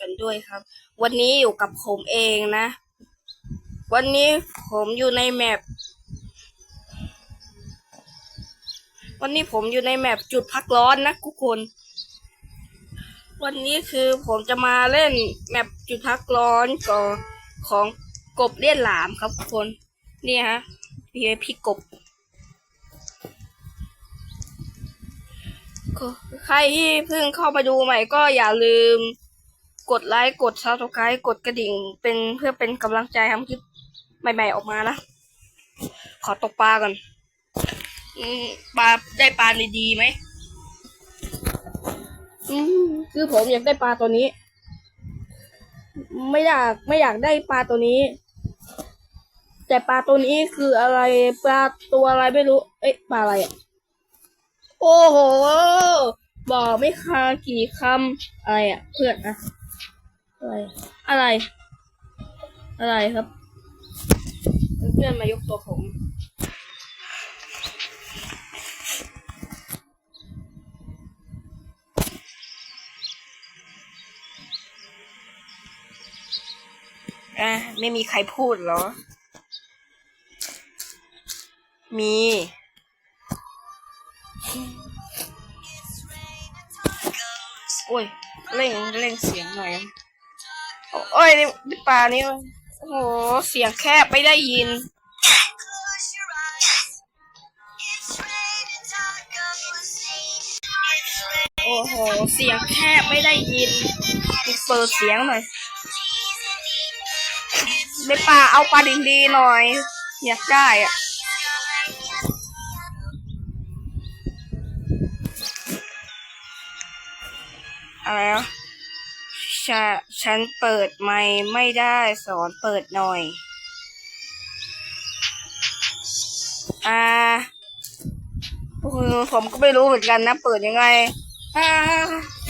กันด้วยครับ วันนี้อยู่กับผมเองนะ วันนี้ผมอยู่ในแมปวันนี้ผมอยู่ในแมปจุดพักร้อนนะทุกคน วันนี้คือผมจะมาเล่นแมปจุดพักร้อนขอของกบเลี้ยนหลามครับทุกคน นี่ฮะพี่พี่กบใครที่เพิ่งเข้ามาดูใหม่ก็อย่าลืม กดไลค์กดซับสไครต์กดกระดิ่ง เป็นเพื่อเป็นกำลังใจทำคลิปใหม่ๆออกมานะ ขอตกปลาก่อนปลาได้ปลาดีๆไหมคือผมอยากได้ปลาตัวนี้ ไม่อยากไม่อยากได้ปลาตัวนี้ แต่ปลาตัวนี้คืออะไร ปลาตัวอะไรไม่รู้ เอ๊ะปลาอะไรอะโอ้โห บอกไม่คากี่คำอะไรอะ เพื่อนอะ อะไร อะไร อะไรครับ เพื่อนมายกตัวผม อะ ไม่มีใครพูดเหรอ มี โอ้ย เร่ง เร่งเสียงหน่อยนะ โอ้ยนี่ปลานี่โอ้โห เสียงแคบไม่ได้ยิน โอ้โห เสียงแคบไม่ได้ยินเปิดเสียงหน่อยในป่าเอาปลาดินดีหน่อย อยากได้อะอะไรอะ ฉะฉันเปิดไม่ไม่ได้สอนเปิดหน่อย อ่าผมก็ไม่รู้เหมือนกันนะ เปิดยังไง ถ้า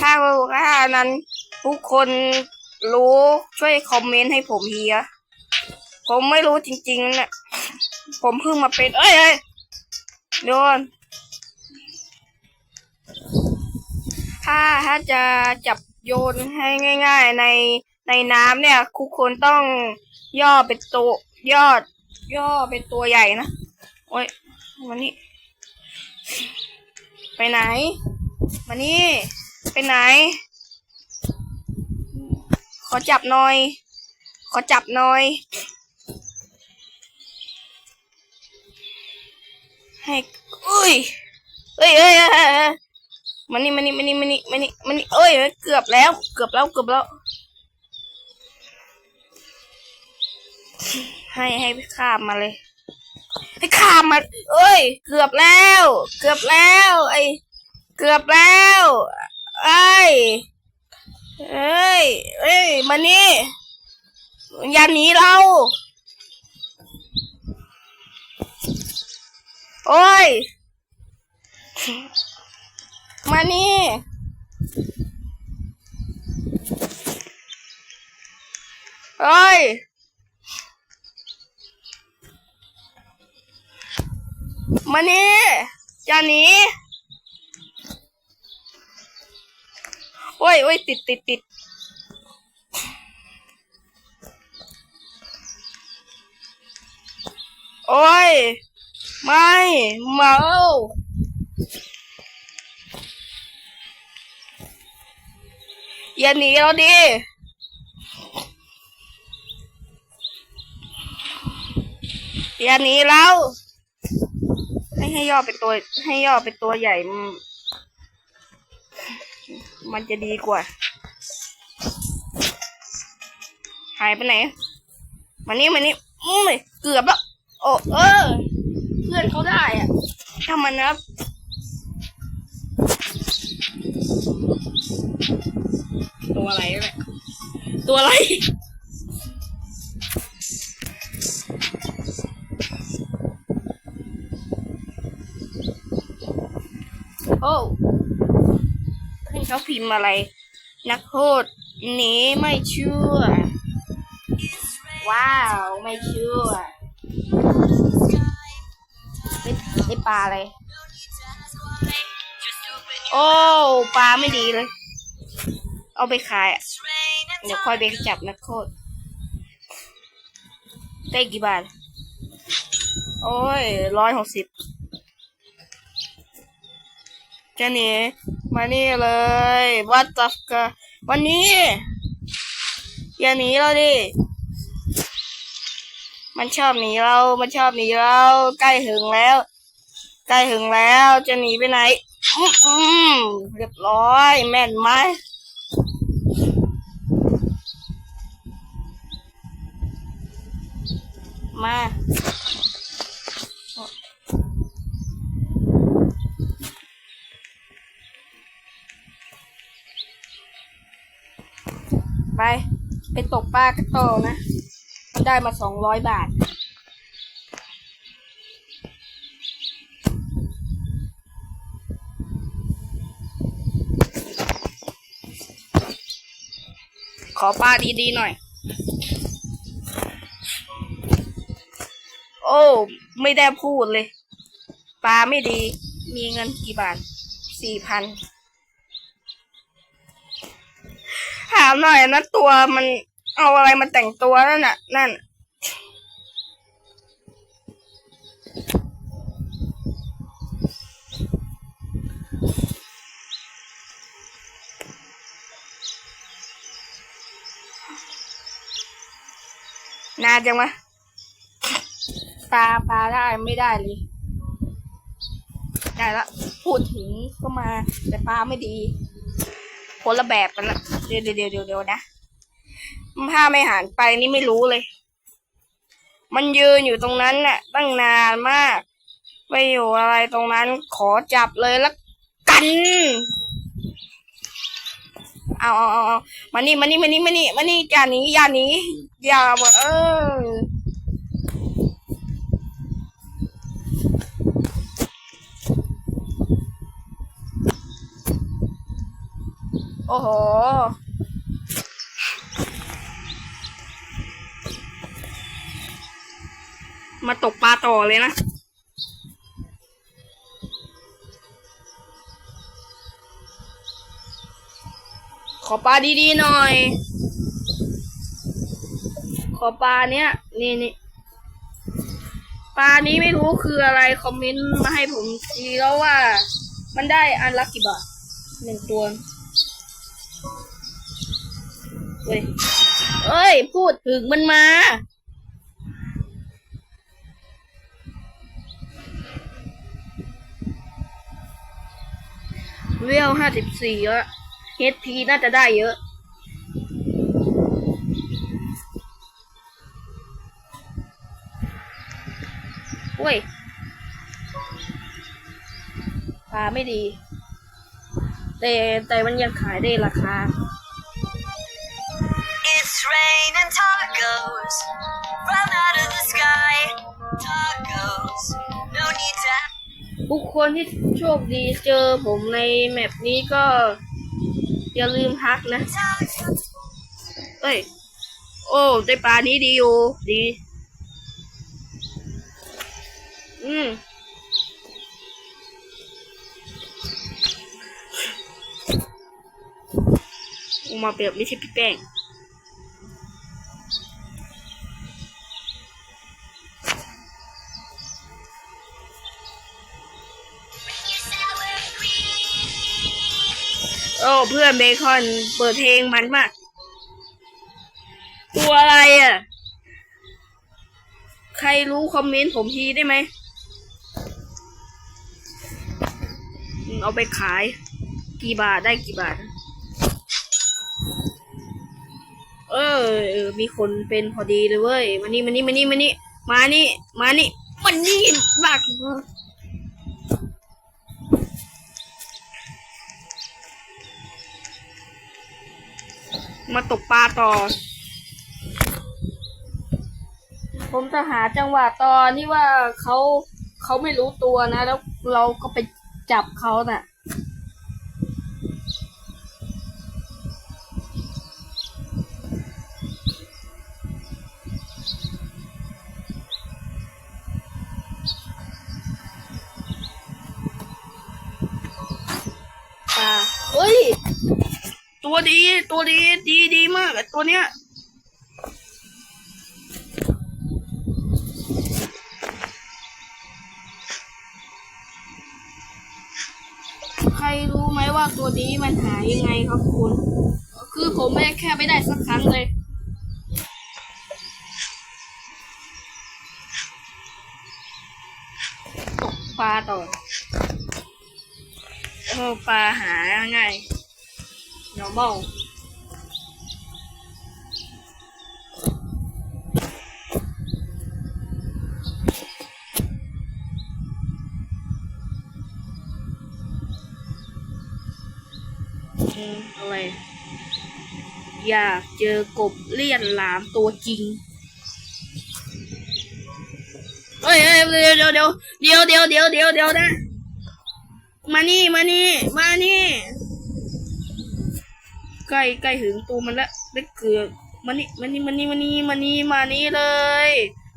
ถ้าถ้านั้น ทุกคนรู้ช่วยคอมเมนต์ให้ผมทีอะผมไม่รู้จริงๆนะผมเพิ่งมาเป็น เอ้ยเอ้ยโดนถ้าถ้าจะจับ โยนให้ง่าย ๆ ในในน้ำเนี่ยทุกคนต้องย่อเป็นตัวยอด ย่อเป็นตัวใหญ่นะ โอ้ยมานี่ไปไหนมานี่ไปไหน ขอจับหน่อย ขอจับหน่อย ให้อุ้ยเอ้ยเอ้ย มานี่มานี่มานี่มานี่มานี่มานี่เอ้ยเกือบแล้ว เกือบแล้วเกือบแล้ว ให้ให้ข้ามมาเลย ให้ข้ามมา เอ้ย เกือบแล้ว เกือบแล้ว ไอ้เกือบแล้วไอ้เอ้ยเอ้ยมานี่อย่าหนีเราโอ้ย มานี่โอ้ยมานี่อย่าหนีโอ้ยโอ้ยติดติดติดโอ้ย ไม่ เมา อย่าหนีเราดิอย่าหนีเราให้ให้ย่อเป็นตัว ให้ย่อเป็นตัวใหญ่ มันจะดีกว่า หายไปไหนมานี่มานี่อืมเกือบแล้วโอ้เออ เพื่อนเขาได้อะถ้ามันนะ ตัวอะไรเนี่ยตัวอะไร โอ้เพื่อนเขาพิมพ์อะไร นักโทษหนีไม่เชื่อ ว้าว ไม่เชื่อได้ได้ปลาอะไร โอ้ปลาไม่ดีเลย เอาไปขายอะเดี๋ยวค่อยไปจับนักโทษได้กี่บาท โอ้ยร้อยหกสิบจะหนีมานี่เลยวัดจับกะวันนี้ อย่าหนีเราดิ มันชอบหนีเรา มันชอบหนีเรา ใกล้ถึงแล้ว ใกล้ถึงแล้ว จะหนีไปไหน เรียบร้อย แม่นไหมมาไป ไปตกปลากระโตอนะมันได้มาสองร้อยบาท ขอปลาดีๆหน่อย โอ้ ไม่ได้พูดเลย ปลาไม่ดี มีเงินกี่บาท สี่พัน ถามหน่อยนะตัวมันเอาอะไรมาแต่งตัวนั่นน่ะ นั่นานจังวะปลาปลาได้ไม่ได้เลย ได้ละพูดถึงก็มาแต่ปลาไม่ดีคนละแบบกันละเดี๋ยวเดี๋ยวเดี๋ยวเดี๋ยวเดี๋ยวนะถ้าไม่หันไปนี่ไม่รู้เลย มันยืนอยู่ตรงนั้นน่ะ ตั้งนานมาก ไม่อยู่อะไรตรงนั้นขอจับเลยละกัน เอาเอาเอาเอามานี่มานี่มานี่มานี่มานี่อย่าหนีอย่าหนีอย่ามาเออโอ้โหมาตกปลาต่อเลยนะ อปลาดีๆหน่อย ขอปลาเนี้ยนี่นี่ปลานี้ไม่รู้คืออะไรคอมเมนต์มาให้ผมทีแล้วว่า มันได้อันละกี่บาทหนึ่งตัวเฮ้ยเอ้ย พูดถึงมันมา เวลห้าสิบสี่แล้ วเฮดพีน่าจะได้เยอะเว้ยปลาไม่ดี แต่แต่มันยังขายได้ราคา It's raining tacos from out of the sky. Tacos, no need to บุคคลที่โชคดีเจอผมในแมปนี้ก็ อย่าลืมฮักนะ เอ้ย โอ้ได้ปลานี้ดีอยู่ ดี อืมออกมาแบบไม่ใช่พี่แป้ง อ้เพื่อนเบคอนเปิดเพลงมันมากตัวอะไรอะ ใครรู้คอมเมนต์ผมทีได้ไหม เอาไปขาย กี่บาทได้กี่บาท เออเออ มีคนเป็นพอดีเลยเว้ย มานี่มานี่มานี่มานี่ มานี่ มานี่ มันนี่บัก มาตกปลาต่อ ผมจะหาจังหวะตอนที่ว่าเขาเขาไม่รู้ตัวนะ แล้วเราก็ไปจับเขาน่ะปลาเฮ้ย ตัวดี ตัวดี ดีดีมากอตัวเนี้ยใครรู้ไหมว่าตัวนี้มันหายยังไงครับคุณ คือผมไม่แค่ไม่ได้สักครั้งเลย ตกปลาต่อเออปลาหาง่าย อ๋อะไร อยากเจอกบเลี่ยนหลามตัวจริงเฮ้ยเดี๋ยวเดี๋ยวเดี๋ยวเดี๋ยวเดี๋ยวเดี๋ยวเดี๋ยวนะ มานี่ มานี่ มานี่ ใกล้ใกล้ถึงตัวมันและได้เกือบมานี่มานี่มานี่มานี่มานี่มานี่เลย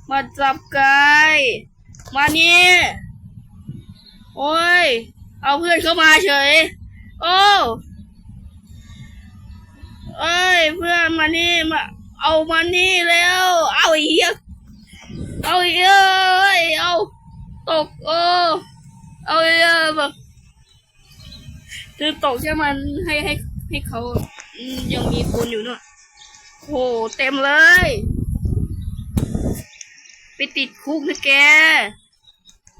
มาจับไก่มานี่โอ้ย เอาเพื่อนเข้ามาเฉย โอ้เอ้ยเพื่อนมานี่มาเอามานี่แล้ว เอาอีกเอาอีกเอ้ยเอาตกโอ้เอาอีกเอ้ยแบบคือตกใช่มันให้ให้ให้เขา ยังมีคนอยู่เนอะโหเต็มเลย ไปติดคุกนะแก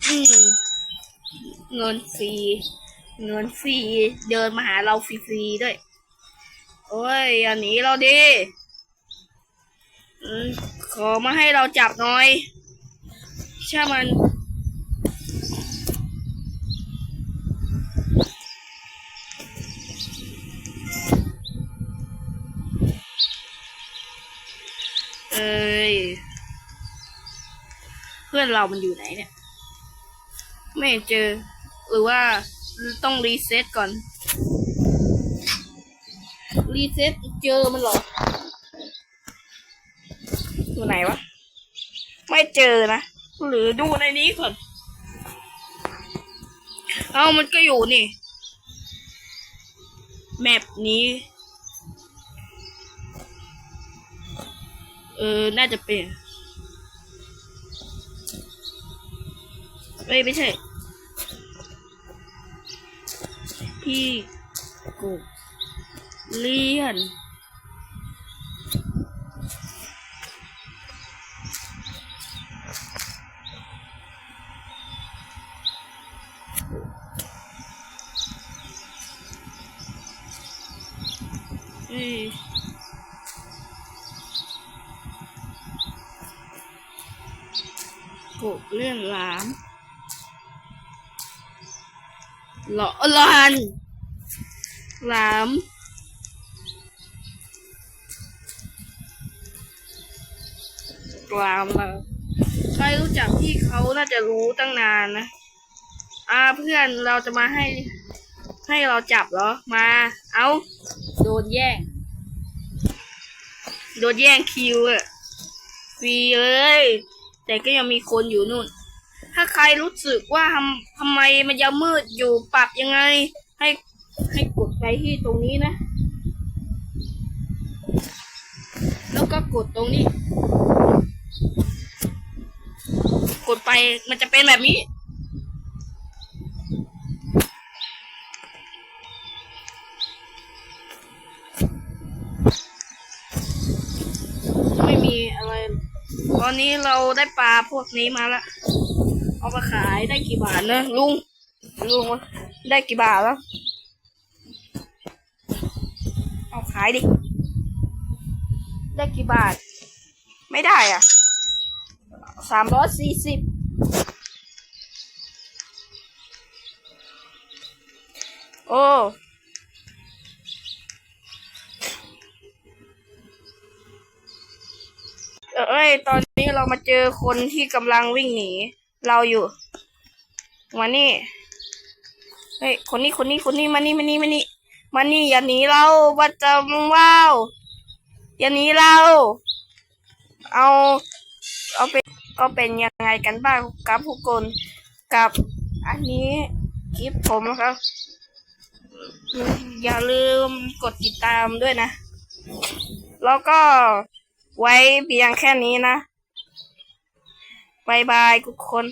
อืมเงินฟรี เงินฟรี เดินมาหาเราฟรีๆด้วย โอ้ยอย่าหนีเราดิขอมาให้เราจับหน่อยใช่มัน เอ้ย เพื่อนเรามันอยู่ไหนเนี่ย ไม่เจอ หรือว่าต้องรีเซ็ตก่อน รีเซ็ตเจอมันหรอ อยู่ไหนวะ ไม่เจอนะ หรือดูในนี้ก่อน เอามันก็อยู่นี่ แมปนี้ เออ น่าจะเป็น เอ้ยไม่ใช่ พี่กูเลียน หลอลานหลามกลามเราใครรู้จักพี่เขาน่าจะรู้ตั้งนานนะ อ่าเพื่อนเราจะมาให้ ให้เราจับเหรอ มา เอาโดนแย่ง โดนแย่งคิวอะฟรีเลย แต่ก็ยังมีคนอยู่นู่น ถ้าใครรู้สึกว่าทำทำไมมันยังมืดอยู่ปรับยังไง ให้ให้กดไปที่ตรงนี้นะ แล้วก็กดตรงนี้ กดไปมันจะเป็นแบบนี้ ไม่มีอะไร ตอนนี้เราได้ปลาพวกนี้มาและ เอามาขายได้กี่บาทนะลุงลุงได้กี่บาทแล้วเอาขายดิ ได้กี่บาท ไม่ได้อะสามร้อยสี่สิบโอ้เอ้ย ตอนนี้เรามาเจอคนที่กำลังวิ่งหนี เราอยู่มานี่เฮ้ยคนนี้คนนี้คนนี้มานี่มานี่มานี่มานี่อย่าหนีเราบัจจำว้าวอย่าหนีเรา เอาเอาเป็นก็เป็นยังไงกันบ้างกับทุกคนกับอันนี้คลิปผมนะครับ อย่าลืมกดติดตามด้วยนะ แล้วก็ไว้เพียงแค่นี้นะ บายบายทุกคน